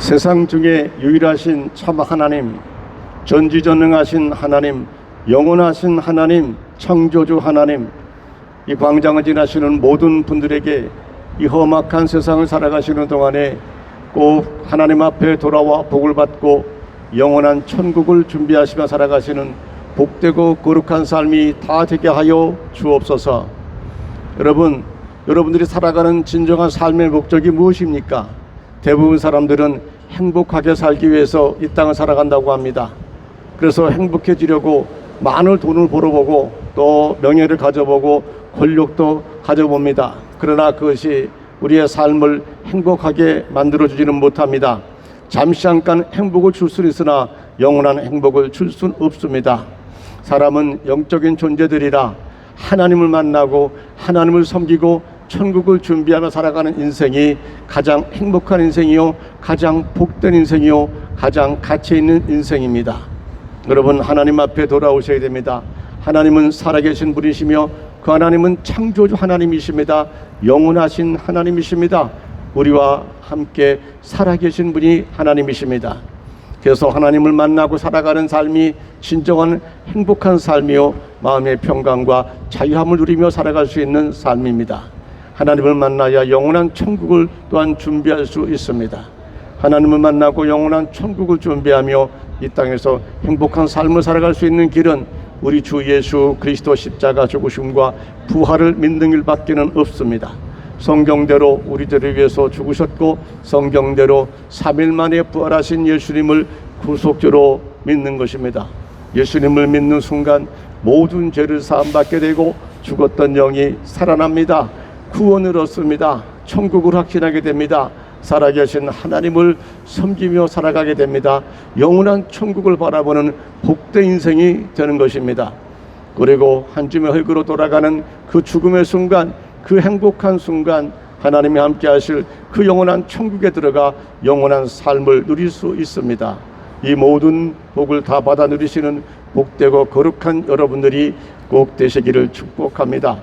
세상 중에 유일하신 참 하나님, 전지전능하신 하나님, 영원하신 하나님, 창조주 하나님, 이 광장을 지나시는 모든 분들에게 이 험악한 세상을 살아가시는 동안에 꼭 하나님 앞에 돌아와 복을 받고 영원한 천국을 준비하시며 살아가시는 복되고 거룩한 삶이 다 되게 하여 주옵소서. 여러분, 여러분들이 살아가는 진정한 삶의 목적이 무엇입니까? 대부분 사람들은 행복하게 살기 위해서 이 땅을 살아간다고 합니다. 그래서 행복해지려고 많은 돈을 벌어보고 또 명예를 가져보고 권력도 가져봅니다. 그러나 그것이 우리의 삶을 행복하게 만들어주지는 못합니다. 잠시 잠깐 행복을 줄 수는 있으나 영원한 행복을 줄 수는 없습니다. 사람은 영적인 존재들이라 하나님을 만나고 하나님을 섬기고 천국을 준비하며 살아가는 인생이 가장 행복한 인생이요, 가장 복된 인생이요, 가장 가치 있는 인생입니다. 여러분 하나님 앞에 돌아오셔야 됩니다. 하나님은 살아계신 분이시며 그 하나님은 창조주 하나님이십니다. 영원하신 하나님이십니다. 우리와 함께 살아계신 분이 하나님이십니다. 그래서 하나님을 만나고 살아가는 삶이 진정한 행복한 삶이요 마음의 평강과 자유함을 누리며 살아갈 수 있는 삶입니다. 하나님을 만나야 영원한 천국을 또한 준비할 수 있습니다. 하나님을 만나고 영원한 천국을 준비하며 이 땅에서 행복한 삶을 살아갈 수 있는 길은 우리 주 예수 그리스도 십자가 죽으심과 부활을 믿는 일밖에는 없습니다. 성경대로 우리들을 위해서 죽으셨고 성경대로 3일 만에 부활하신 예수님을 구속주로 믿는 것입니다. 예수님을 믿는 순간 모든 죄를 사함받게 되고 죽었던 영이 살아납니다. 구원을 얻습니다. 천국을 확신하게 됩니다. 살아계신 하나님을 섬기며 살아가게 됩니다. 영원한 천국을 바라보는 복된 인생이 되는 것입니다. 그리고 한 줌의 흙으로 돌아가는 그 죽음의 순간, 그 행복한 순간, 하나님이 함께 하실 그 영원한 천국에 들어가 영원한 삶을 누릴 수 있습니다. 이 모든 복을 다 받아 누리시는 복되고 거룩한 여러분들이 꼭 되시기를 축복합니다.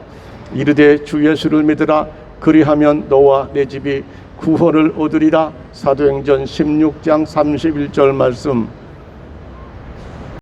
이르되 주 예수를 믿으라. 그리하면 너와 내 집이 구원을 얻으리라. 사도행전 16장 31절 말씀